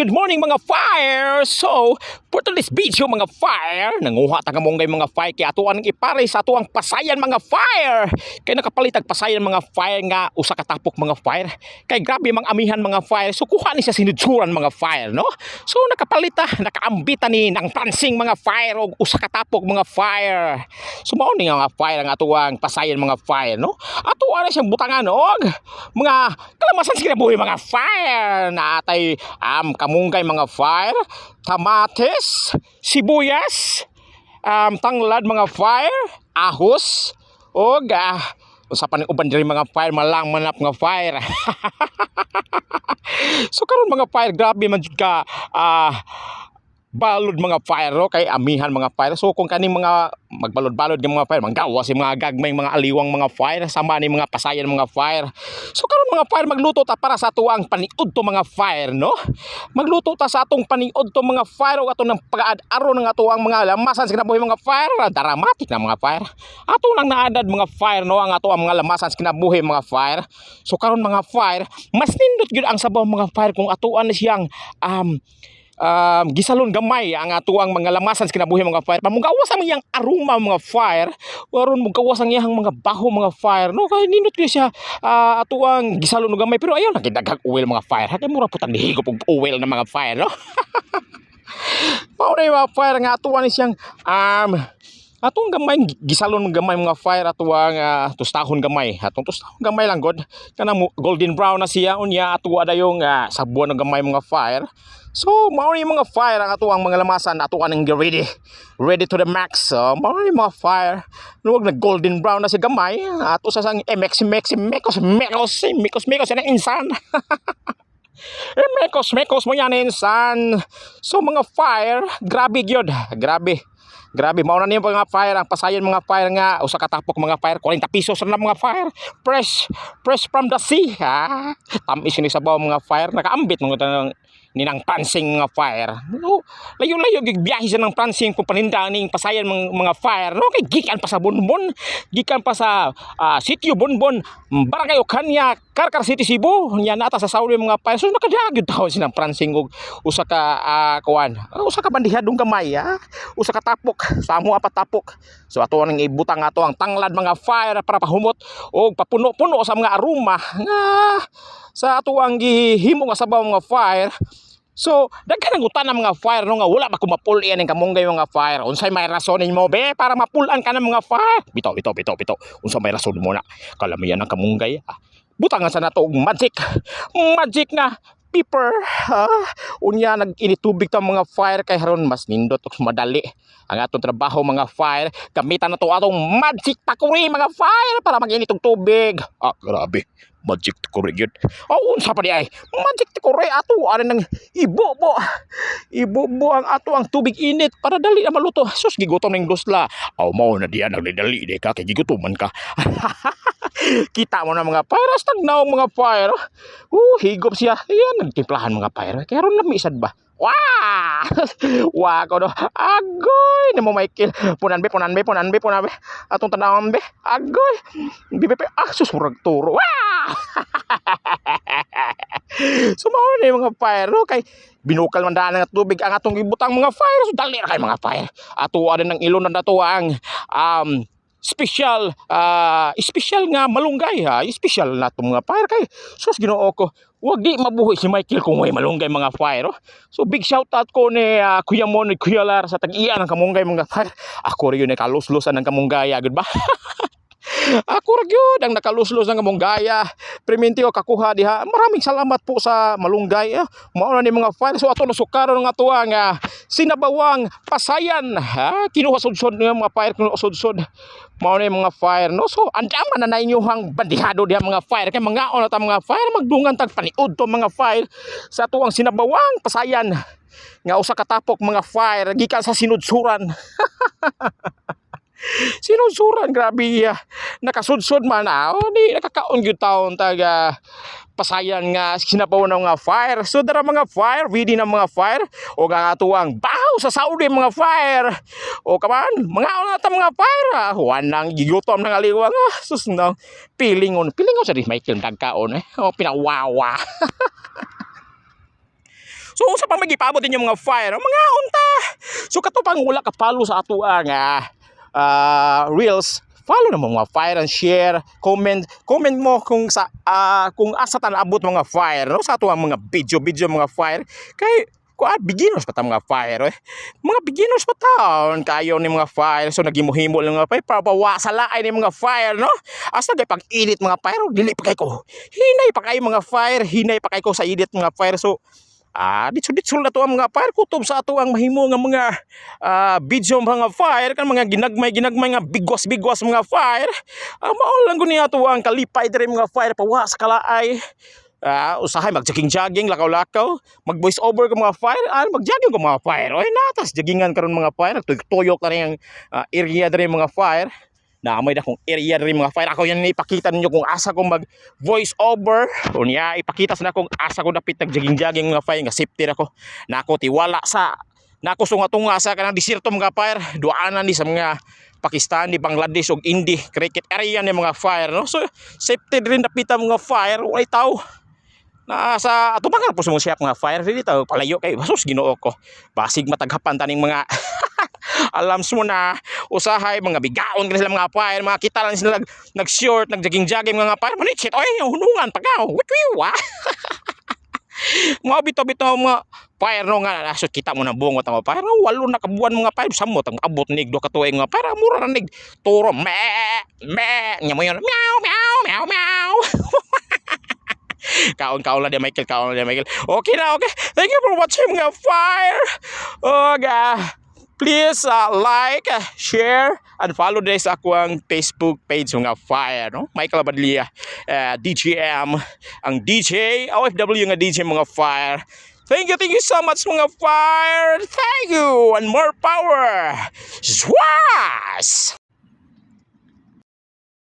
good morning mga fire! So, for today's video mga fire, nanguha ta kamong mga fire kay ato ang ipare sa ato ang pasayan mga fire. Kay nakapalitag pasayan mga fire nga usa ka tapok mga fire. Kay grabe mang amihan mga fire. So kuha ni sa sinudsuran mga fire, no? So nakapalita, nakaambita ni ng pransing mga fire og usa ka tapok mga fire. So mao ni nga fire ang ato ang pasayan mga fire, no? Ato ana siyang butangan og mga kalamasan sa mga fire na atay um, kamunggay mga fire, kamatis, sibuyas, um, tanglad mga fire, ahos, o ga, usa pa ni uban diri mga fire, malang manap nga fire. so karon mga fire, grabe man ka ah balod mga fire no? kay amihan mga fire. So kung kaning mga magbalod-balod ng mga fire manggawa si mga gagmay mga aliwang mga fire sama ni mga pasayan mga fire. So karon mga fire magluto ta para sa tuwang paniud to mga fire no? Magluto ta sa atong paniud to mga fire o ato ng pag-aad-aro ng ato ang mga lamasan sa kinabuhi mga fire. Dramatic na mga fire. Ato lang naadad mga fire no? Ang ato ang mga lamasan sa kinabuhi mga fire. So karon mga fire mas nindot gyud ang sabaw mga fire kung atuan siyang um, um, gisalon gamay ang atuang mga lamasan sa kinabuhi mga fire. Pamugawas ang iyang aroma mga fire. Waron mugawas ang iyang mga baho mga fire. No kay nindot ko siya uh, atuang gisalon og gamay. Pero ayaw nakidaghag oil mga fire. Kay mura putang dihigop og oil na mga fire no? Mao na mga fire nga atuan ni siyang um, atong gamay gisalon gamay mga fire atuang uh, tustahon gamay. Atong tustahon gamay lang god. Kanang mo- golden brown na siya. Unya atuwa dayong uh, sabuan ng gamay mga fire so mao ni mga fire ang atuang mga lamasan atuan ang ready ready to the max. So mao ni mga fire. Luwag na golden brown na si gamay. Ato sa sang MX MX mekos mekos mekos mekos na insan. Mekos, mekos mo yan, insan. So, mga fire, grabe gyud Grabe. Grabe, mauna niyo mga fire, ang pasayan mga fire nga, usa ka tapok mga fire, 40 pesos na mga fire. Fresh, fresh from the sea, ha? Tamis ni sabaw mga fire, nakaambit mga tanong ninang pransing mga fire. No, layo-layo gig biyahe sa ng pransing kung paninda ning pasayan mga, mga fire. No, kay gikan pa sa Bonbon, gikan pa sa ah, sitio Bonbon, barangay Okanya, Karkar City Cebu. Nya nata sa Saudi mga. So nakadagid tawo sinang pransing og usa ka ah, kuan. Ah, usa ka bandihadong gamay, ha? Usa ka tapok, samo apat tapok. So ato nang ibutang ato ang tanglad mga fire para pahumot og papuno-puno sa mga aroma nga sa ato ang gihimo nga sabaw mga fire So, daghan ang utan ng mga fire no nga wala ba kumapul iyan ang kamunggay mga fire. Unsay may rason mo be para mapulan ka ng mga fire? Bitaw, bitaw, bitaw, bitaw. Unsa may rason mo na? Kalamian ang kamunggay. Ah. Butangan sa nato og magic. Magic na pepper. Ha? Unya nag initubig ta mga fire kay haron mas nindot ug madali ang atong trabaho mga fire. Gamitan na to atong magic takuri mga fire para mag-init og tubig. Ah, grabe. Magic takuri yun. Oh, unsa pa di ay? Magic takuri ato ano nang ibobo. Ibobo ang ato ang tubig init para dali na maluto. Sus gigutom ning dusla. Aw mao na diyan nagdali di ka kay gigutuman ka. Kita mo na mga fire, stagnaw mga fire. Uh, higop siya. Ayan, nagtimplahan mga fire. Kaya ron lamisad ba? Wah! Wah ko do. Agoy! Na mo Michael. Punan be, punan be, punan be, punan be. Atong tanawon be. Agoy! Bibipe. Ah, susurag turo. Wah! Sumawa na yung mga fire. Kay binukal man daan ng tubig ang atong ibutang mga fire. So, dali na kay mga fire. Ato ano ng ilon na dato ang um, special ah special nga malunggay ha? Special na to mga fire. Kay sus Ginoo ko wag di mabuhi si Michael kung may malunggay mga fire oh. so big shout out ko ni ah, Kuya Mon ni Kuya Lar sa tag-iya ng kamunggay mga fire. Ako rin yun ay kaluslusan ng kamunggay agad ba? Ako ra gyud ang nakaluslos ng kamunggaya. Priminti o kakuha diha maraming salamat po sa malunggay eh. mao na ni mga fire. So ato nasukaron nga tuwa nga sinabawang pasayan ha? Kinuha sudsod nga mga fire kinuha sudsod mao yung mga fire no? So andaman na na inyong bandihado diha mga fire. Kay mga na ta mga fire. Magdungan tag paniud to mga fire. Sa tuwang sinabawang pasayan nga usa ka tapok mga fire. Gikan sa sinudsuran sinudsuran grabe ah. nakasudsod man ah. Oh, di nakakaon gyud taon taga pasayan nga sinabaw ng mga fire. So dara mga fire ready na mga fire o nga atuang baho sa Saudi mga fire. O kaman mga una ta mga fire ah. Wanang gigutom ng aliwang ah. Sus no. Pilingon pilingon sa Michael dagkaon eh. O pinawawa. So unsa pa magipabot ninyo mga fire? Mga unta. So kato pang wala ka follow sa ato nga ah, reels follow naman mga fire and share comment comment mo kung sa ah, kung asa tan abot mga fire no? Sa ato mga video video mga fire. Kay kuan beginners pa ta mga fire eh. mga beginners pa taon kayo ni mga fire. So nagimuhimo lang mga fire para bawasan laay ni mga fire no? Asa gay pag edit mga fire? Dili pa kay ko. Hinay pa kay mga fire hinay pa kay ko sa edit mga fire. So Ah, ditso na to ang mga fire kutob sa ato ang mahimo nga mga ah, video mga fire kan mga ginagmay ginagmay nga bigwas bigwas mga fire. Ah, mao lang guni ato ang kalipay diri mga fire pawas kalaay. Ah, usahay mag-jogging jogging lakaw-lakaw, mag voice over ka mga fire, ah, mag-jogging ka mga fire. Oy natas joggingan karon mga fire, tuyok na rin ang ah, area diri mga fire. Naamay na kong area rin mga fire. Ako yan ipakita ninyo kung asa ko mag voice over. O niya ipakita sa na kung asa ko dapit nag-jogging-jogging mga fire. Nga safety na ko. Nako tiwala sa Nako sunga tunga sa kanang desierto mga fire. Duanan ni sa mga Pakistani, Bangladesh ug Indi cricket area ni mga fire no. So safety rin napita mga fire. Walay tao na sa atubangan po sumusyak mga fire dili tayo palayo kay basos Ginoo ko basig mataghapan taning mga alam mo na usahay mga bigaon ka sila mga fire mga kita lang sila nag, short nag jogging jogging mga fire manitsit oy hunungan pagaw witwiwa mga bito-bito mga fire no nga asot kita mo na bungot ang no, walo na kabuan mga fire samot ang abot nig do ka tuig mga fire mura na nig turo me me nya mo yun meow meow meow meow. Kaon kaon lang dia Michael kaon lang dia Michael. Okay na okay. Thank you for watching mga fire oh ga please uh, like uh, share and follow this ako ang Facebook page mga fire no Michael Abadlia uh, DJM ang DJ OFW nga DJ mga fire Thank you, thank you so much mga fire. Thank you and more power. Swash!